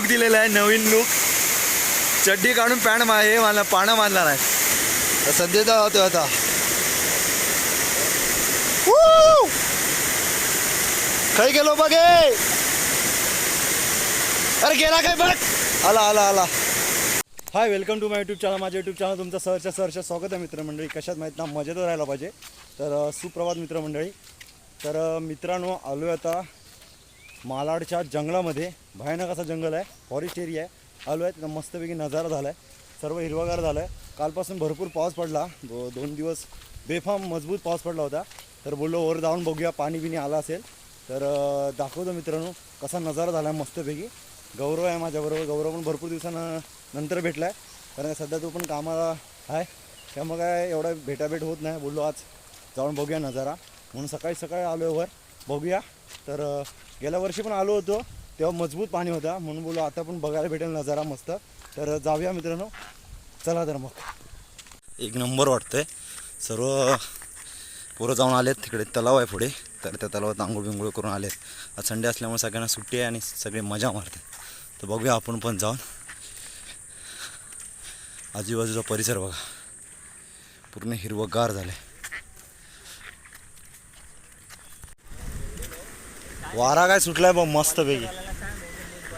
Look दिलेला आहे नवीन look चड्डी काढून पॅन्ट मा हे मला पानं मारणार आहे. तर सध्याचा होतो आता. Woo! खाई गेलो बघे. अरे गेला काय बघ आला आला आला. Hi welcome to my YouTube channel माझ्या यूट्यूब चॅनल तुमचं सरच्या सरच्या स्वागत आहे मित्रमंडळी. कशात माहीत ना मजेत राहायला पाहिजे. तर सुप्रभात मित्रमंडळी. तर मित्रांनो आलो आहे आता. मालाडच्या जंगलामध्ये भयानक असा जंगल आहे. फॉरेस्ट एरिया आहे. आलो आहे. तिथं मस्तपैकी नजारा झाला आहे सर्व हिरवागार झालं आहे कालपासून भरपूर पाऊस पडला. दो दोन दिवस बेफाम मजबूत पाऊस पडला होता. तर बोललो वर जाऊन बघूया. पाणी बिणी आलं असेल तर दाखवतो मित्रांनो कसा नजारा झाला आहे मस्तपैकी. गौरव आहे माझ्याबरोबर. गौरव पण भरपूर दिवसानं नंतर भेटला आहे कारण सध्या तो पण कामाला आहे. त्यामुळे काय एवढा भेटाभेट होत नाही. बोललो आज जाऊन बघूया नजारा. म्हणून सकाळी सकाळी आलो आहे वर. बघूया. तर गेल्या वर्षी पण आलो होतो तेव्हा मजबूत पाणी होता म्हणून बोलू आता पण बघायला भेटेल नजारा मस्त. तर जाऊया मित्रांनो. चला तर मग. एक नंबर वाटतंय. सर्व पोरं जाऊन आलेत तिकडे तलाव आहे पुढे. तर त्या तलावात आंघोळ बिंघोळ करून आलेत. आज संडे असल्यामुळे सगळ्यांना सुट्टी आहे आणि सगळे मजा मारतात. तर बघूया आपण पण जाऊन. आजूबाजूचा परिसर बघा. पूर्ण हिरवंगार झालं आहे वारा काय सुटलाय बघ मस्तपैकी.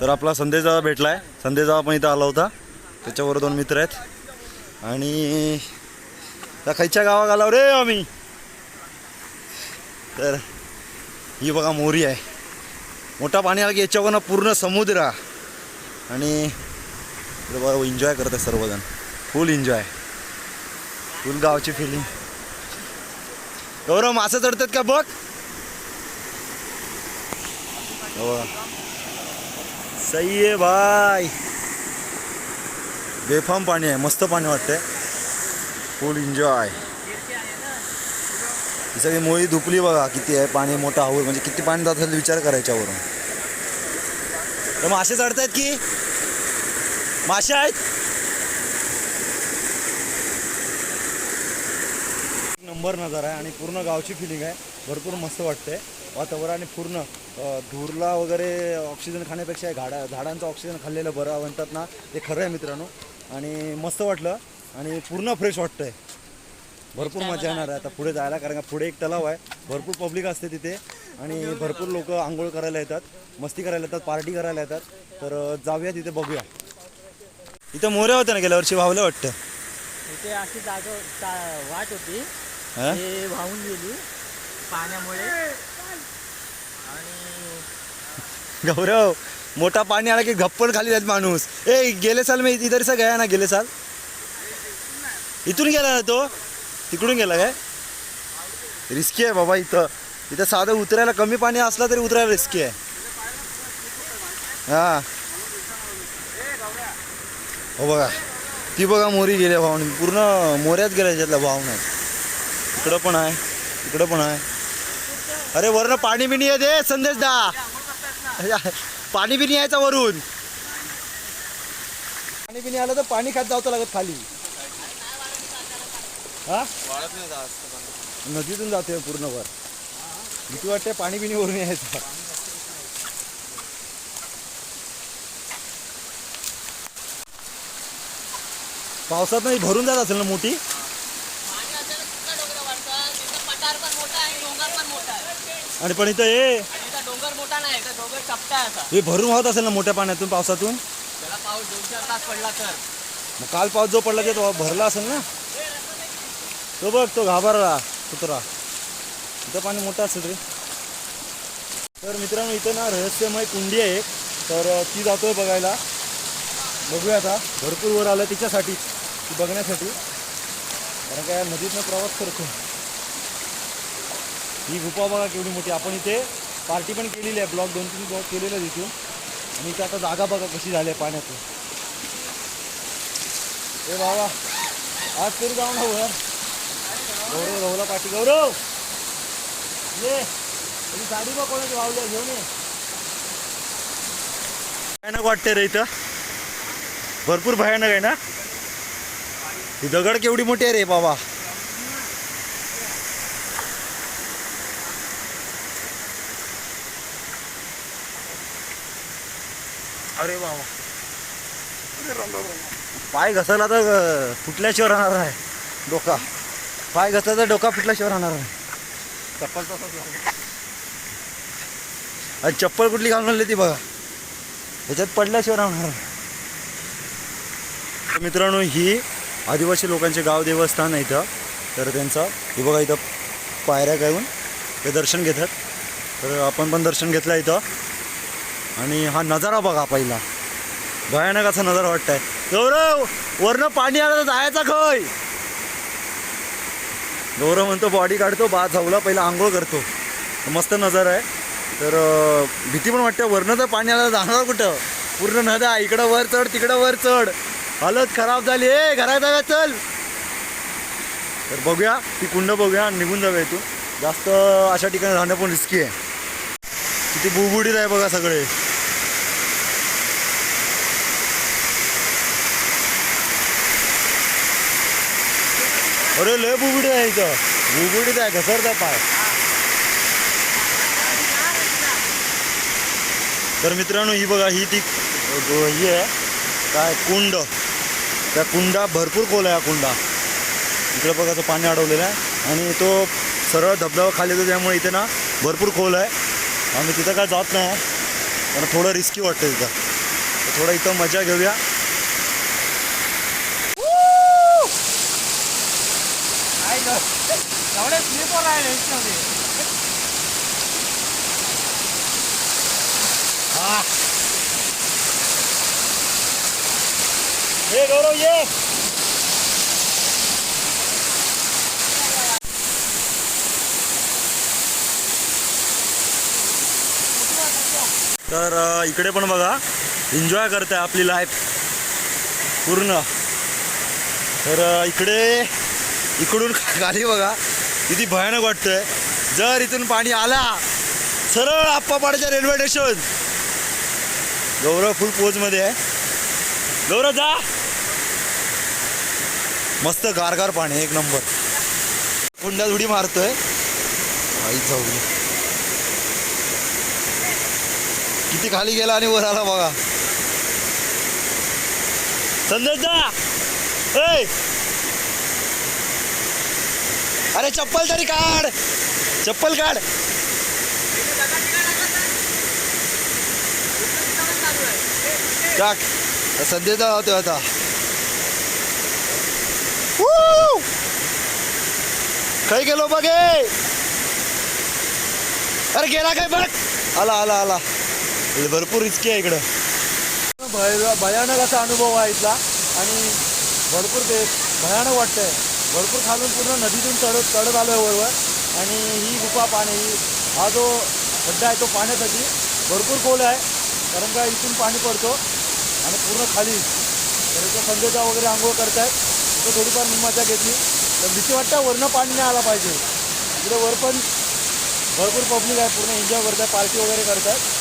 तर आपला संदेश दादा भेटलाय. संदेश दादा पण इथं आला होता. त्याच्यावर दोन मित्र आहेत. आणि त्या खायच्या गावात आला रे आम्ही. तर ही बघा मोरी आहे. मोठा पाणी आला की याच्यावरनं पूर्ण समुद्र. आणि बघा एन्जॉय करतात सर्वजण. फुल एन्जॉय फुल गावची फिलिंग गौरव मासे चढतात का? बघ. सही आहे भाई। बेफाम पाणी आहे मस्त पाणी वाटतंय फुल एन्जॉय ही सगळी मोळी धुपली बघा किती आहे पाणी मोठा हवं म्हणजे किती पाणी जात असेल विचार करायच्यावरून तर मासे चढतायत की? मासे आहेत? नंबर नजर आहे आणि पूर्ण गावची फिलिंग आहे. भरपूर मस्त वाटतंय. वातावरण आणि पूर्ण धुरला वगैरे ऑक्सिजन खाण्यापेक्षा झाडा झाडांचं ऑक्सिजन खाल्लेलं बरं म्हणतात ना ते खरं आहे मित्रांनो. आणि मस्त वाटलं. आणि पूर्ण फ्रेश वाटतंय. भरपूर मजा येणार आहे आता पुढे जायला कारण का पुढे एक तलाव आहे. भरपूर पब्लिक असते तिथे. आणि भरपूर लोक आंघोळ करायला येतात. मस्ती करायला येतात पार्टी करायला येतात. तर जाऊया तिथे बघूया. इथं मोऱ्या होत्या ना गेल्या वर्षी भावलं वाटतं. इथे अशी जागा वाट होती. हा? वाहून गेली. पाण्यामुळे. आणि गौरव मोठा पाणी आला की गप्पन खाली जात माणूस. ए गेले साल मी इधर सा गया ना गेले साल? इथून गेला ना तो? तिकडून गेला काय? रिस्की आहे बाबा इथं. इथं साधं उतरायला कमी पाणी असलं तरी उतरायला रिस्की आहे. हा. हो बघा. ती बघा मोरी गेल्या भावने. पूर्ण मोऱ्यात गेल्या याच्यातल्या भावना इकडं पण आहे. इकडं पण आहे. अरे वरनं पाणी बिणी आहे दे संदेश दा. पाणी बिनी यायचं वरून. पाणी बिनी आलं तर पाणी खात जावं लागत खाली. हा? नदीतून जाते पूर्ण वर भीती वाटते पाणी बिनी वरून यायचं. पावसात नाही भरून जात असेल ना मोठी पाणी असेल तर डोंगर वाढतात तिथं पठार पण मोठा आहे डोंगर पण मोठा आहे आणि पण इथं हे डोंगर मोठा नाही इथं डोंगर चपटा आहे असा. हे भरून वाहत असेल ना मोठ्या पाण्यातून पावसातून? त्याला पाऊस दोन चार तास पडला तर. मग काल पाऊस जो पडला ते तो भरला असेल ना? तो बघ तो घाबरला कुत्रा. इथं पाणी मोठं असेल रे. तर मित्रांनो इथं ना रहस्यमय कुंडी आहे. एक तर ती जातोय बघायला. बघूया आता. भरपूर वर आलं तिच्यासाठी ती बघण्यासाठी. कारण काय नदीतनं प्रवास करतो ही गुफा बघा केवढी मोठी आपण इथे पार्टी पण केलेली आहे. ब्लॉक दोन तीन ब्लॉक केलेला तिथून. आणि इथे आता जागा बघा कशी झाली आहे पाण्यातून. ए बाबा आज तरी जाऊन ना वर गौरव राहुला पाठी गौरव! ये तरी गाडी बघ कोणाची वावल्या घेऊन ये. भयानक वाटते रे इथं. भरपूर भयानक आहे ना? ही दगड केवढी मोठी आहे रे बाबा. अरे बाबा पाय घसरला तर अं, फुटल्याशिवाय राहणार आहे डोका. पाय घसरला तर डोका फुटल्याशिवाय राहणार आहे चप्पल आणि चप्पल कुठली घालून आणली ती बघा. ह्याच्यात पडल्याशिवाय राहणार आहे. तर मित्रांनो ही आदिवासी लोकांचे गाव देवस्थान आहे इथं. तर त्यांचं हे बघा इथं पायऱ्या गाऊन ते दर्शन घेतात. तर आपण पण दर्शन घेतलं इथं. आणि हा नजारा बघा पहिला. भयानक असा नजारा वाटतंय. गौरव वरनं पाणी आलं तर जायचा खय गौरव म्हणतो बॉडी काढतो बा झावला पहिला आंघोळ करतो. मस्त नजारा आहे. तर भीती पण वाटते वरनं तर पाणी आलं जाणार कुठं? पूर्ण नद्या इकडं वर चढ तिकडं वर चढ. हालत खराब झाली ए घरात जागा चल. तर बघूया ती कुंड बघूया आणि निघून जाऊया इथून. जास्त अशा ठिकाणी राहणं पण रिस्की आहे. किती बुबुडीत आहे बघा सगळे. अरे लय बुबुडीत आहे इथं. बुबडीत आहे घसरता पाय. तर मित्रांनो ही बघा ही ती ही आहे. काय कुंड. त्या कुंडा भरपूर खोल आहे हा कुंडा. इकडे बघा तो पाणी अडवलेलं आहे. आणि तो सरळ धबधबा खाली येतो त्यामुळे इथे ना भरपूर खोल आहे. आम्ही तिथं काय जात नाही. पण थोडं रिस्की वाटतं तिथं थोडं इथं मजा घेऊया काय ग- एवढे स्लीपर आहे ह्याच्यामध्ये. हे. गौरव ये. तर इकडे पण बघा एन्जॉय करते आपली लाईफ पूर्ण. तर इकडे इकडून खाली बघा. किती भयानक वाटतंय. जर इथून पाणी आला सरळ आप्पापाड्याच्या रेल्वे स्टेशन गौरव फुल पोजमध्ये आहे. गौरव जा. मस्त गारगार पाणी एक नंबर. कुंड्यात उडी मारतोय. आई जाऊ. किती खाली गेला आणि वर आला बघा. संदेश जा. ए! अरे चप्पल तरी काढ. चप्पल काढ. टाक सध्याचा होतो आता! काही गेलो बघे. अरे गेला काय बघ आला आला आला. भरपूर रिस्की आहे इकडं. भय भयानक असा अनुभव आहे इथला. आणि भरपूर ते भयानक वाटतंय. भरपूर खालून पूर्ण नदीतून चढत चढत आलो आहे वरवर. आणि ही गुफा पाणी हा जो खड्डा आहे तो पाण्यासाठी भरपूर खोल आहे कारण का इथून पाणी पडतो आणि पूर्ण खाली. तर इथं वगैरे आंघोळ करतायत. तिथं थोडीफार मजा घेतली. तर भीती वाटतं वरनं पाणी नाही आला पाहिजे. इकडे वर पण भरपूर पब्लिक आहे पूर्ण एन्जॉय करताय पार्टी वगैरे करत आहेत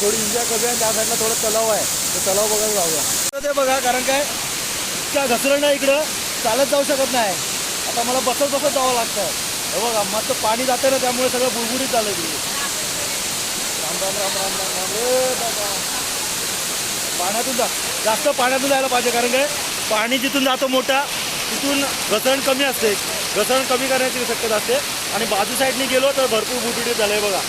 थोडी एन्जॉय करूया आणि त्या साईडला थोडं तलाव आहे. तर तलाव बघायला जाऊया. ते बघा कारण काय इतका घसरण इकडं. चालत जाऊ शकत नाही. आता मला बसत बसत जावं लागतं हे बघा मस्त पाणी जातं ना त्यामुळे सगळं बुडबुडीत झालं इकडे. राम राम राम राम राम राम. रे बाबा. पाण्यातून जा. जास्त पाण्यातून जायला पाहिजे कारण काय? पाणी जिथून जातं मोठा तिथून घसरण कमी असते. घसरण कमी करण्याची शक्यता असते. आणि बाजू साईडने गेलो तर भरपूर बुडबुडीत झालं आहे बघा.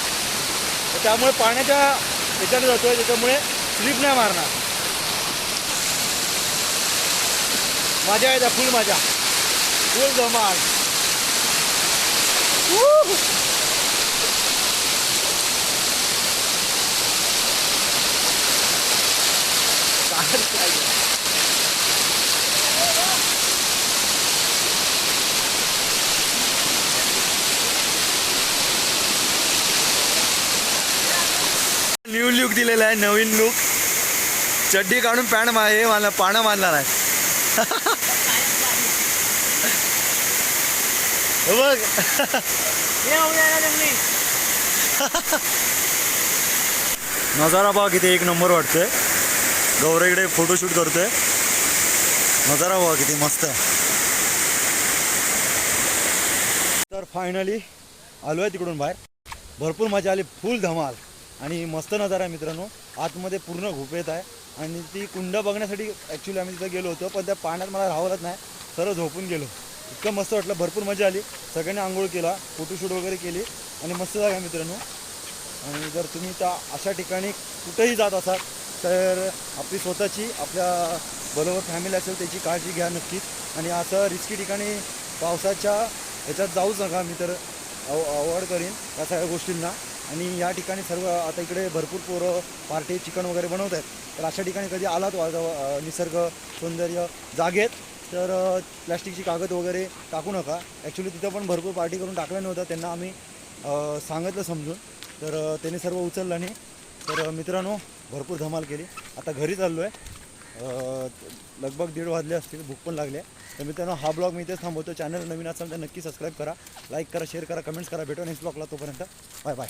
तर त्यामुळे पाण्याच्या ह्याच्याने जातो आहे त्याच्यामुळे स्लिप नाही मारणार. मजा आहे त्या फुल मजा फुल काय न्यू लुक दिलेला आहे नवीन लुक चड्डी काढून पॅन्ट मा हे मला पानं मारणार आहे. बघ. नजारा बघा किती एक नंबर वाटतोय. गौरव इकडे फोटोशूट करतोय. नजारा बघा किती मस्त. तर फायनली आलो आहे तिकडून बाहेर. भरपूर मजा आली फुल धमाल. आणि मस्त नजारा आहे मित्रांनो. आतमध्ये पूर्ण घुप येत आहे. आणि ती कुंड बघण्यासाठी ॲक्च्युली आम्ही तिथं गेलो होतो पण त्या पाण्यात मला राहवलंच नाही. सर्व झोपून गेलो. इतकं मस्त वाटलं. भरपूर मजा आली. सगळ्यांनी आंघोळ केला फोटोशूट वगैरे केली. आणि मस्त जागा मित्रांनो. आणि जर तुम्ही त्या अशा ठिकाणी कुठेही जात असाल तर आपली स्वतःची आपल्या बरोबर फॅमिली असेल त्याची काळजी घ्या नक्कीच. आणि असं रिस्की ठिकाणी पावसाच्या ह्याच्यात जाऊच नका. मी तर अव अवॉइड करीन या सगळ्या गोष्टींना. आणि या ठिकाणी सर्व आता इकडे भरपूर पोरं पार्टी चिकन वगैरे बनवत आहेत तर अशा ठिकाणी कधी आलात वा निसर्ग सौंदर्य जागेत? तर प्लॅस्टिकची कागद वगैरे टाकू नका. ॲक्च्युली तिथं पण भरपूर पार्टी करून टाकलं नव्हतं त्यांना आम्ही सांगितलं समजून. तर त्यांनी सर्व उचललं नाही तर मित्रांनो भरपूर धमाल केली. आता घरी चाललो आहे लगभग दीड वाजले असतील. भूक पण लागली आहे. तर मित्रांनो हा ब्लॉग मी इथेच थांबवतो. चॅनल नवीन असाल तर नक्की सबस्क्राईब करा. लाईक करा शेअर करा कमेंट्स करा. भेटो नेक्स्ट ब्लॉगला तोपर्यंत. Bye bye